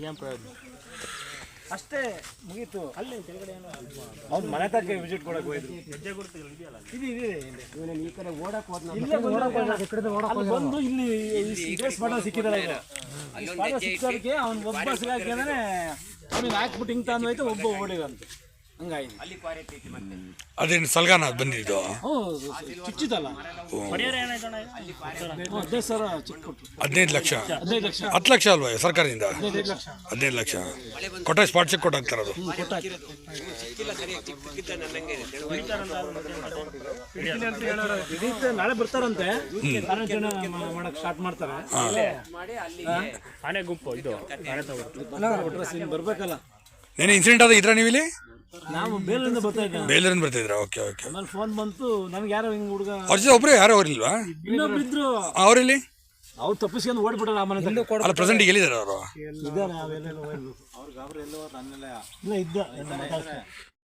ಏನ್ ಪ್ರಯೋಜನ ಅಷ್ಟೇ ಮುಗೀತು. ಅಲ್ಲಿ ಅವ್ನು ಮನೆ ತನಕ ವಿಸಿಟ್ ಕೊಡಕ್ಕೆ ಹೋಯ್ತು ಹೆಜ್ಜೆ ಗುರುತುಗಳು ಇದೆಯಲ್ಲ ಅಲ್ಲಿ. ಇದೆ ಇದೆ ಇದೆ. ಇವನೇನು ಈ ಕಡೆ ಓಡಕ್ ಹೋದ್ನ. ಇಲ್ಲೇ ಬಂದು ಇಲ್ಲಿ ಸಿಕ್ಕಿದಲ್ಲ ಇದು ಸಿಕ್ಕೋದಕ್ಕೆ ಅವ್ನು ಒಬ್ಬ ಸಿಗಾಕಿದ್ರೆ ಅವ್ನಿಗೆ ಹಾಕ್ಬಿಟ್ಟು ಹಿಂಗೆ ತಂದು ಹೋಯ್ತು ಒಬ್ಬ ಓಡಿದಂತೆ ಅದೇನು ಸಲ್ಗಾನ ಬಂದಿದ್ದು? ಹೌದು ಚುಚ್ಚಿದಲ್ಲ ಹದಿನೈದು ಸಾವಿರ ಚಿಕ್ಕ ಕೊಟ್ರು. ಹದಿನೈದು ಲಕ್ಷ? ಹದಿನೈದು ಲಕ್ಷ. ಹತ್ತು ಲಕ್ಷ ಅಲ್ವಾ ಸರ್ಕಾರದಿಂದ? ಹದಿನೈದು ಲಕ್ಷ. ಹದಿನೈದು ಲಕ್ಷ. ಕೊಟ್ಟ ಸ್ಪಾಟ್ ಚೆಕ್ ಕೊಟ್ಟಾಗ್ತಾರದು ಇದೀಗ ನಾಳೆ ಬರ್ತಾರಂತೆ. ಕಾರ್ಯಾಚರಣೆ ಮಾ- ಮಾಡಕ್ ಸ್ಟಾರ್ಟ್ ಮಾಡ್ತಾರೆ. ಆನೆ ಗುಂಪು ಇದು. ಆನೆ ತಗೊಂಡು ಒಟ್ರೆ ಸೀನ್ ಬರ್ಬೇಕಲ್ಲ. ನೆನೆ ಇನ್ಸಿಡೆಂಟ್ ಅದ ಇದ್ರ ನೀವು ಇಲ್ಲಿ ನಾವು ಬೇಲೂರಿಂದ ಬರ್ತಾ ಇದ್ದೆ ಬೇಲೂರಿಂದ ಬರ್ತಿದ್ರ ಓಕೆ ಓಕೆ. ಆಮೇಲೆ ಫೋನ್ ಬಂತು ನಮ್ಗೆ ಯಾರೋ ಹಿಂಗ್ ಹುಡುಗ ಅವ್ರ ಜೊತೆ ಒಬ್ರು ಯಾರು ಅವ್ರಿಲ್ವಾ? ಇನ್ನೊಬ್ರು ಇದ್ರು ಅವರಲ್ಲಿ? ಅವ್ರು ತಪ್ಪಿಸ್ಕೊಂಡು ಓಡ್ಬಿಟ್ಟಾರ ಆ ಮನೆ ತನಕ. ಅಲ್ಲ ಪ್ರೆಸೆಂಟ್ ಎಲ್ಲಿದ್ದಾರೆ ಅವರು? ಇದ್ದಾರೆ ಅವೆಲ್ಲ ಅವ್ರಿಗೆ ಅವ್ರು ಎಲ್ಲೋ ಇಲ್ಲ ಇದ್ದ.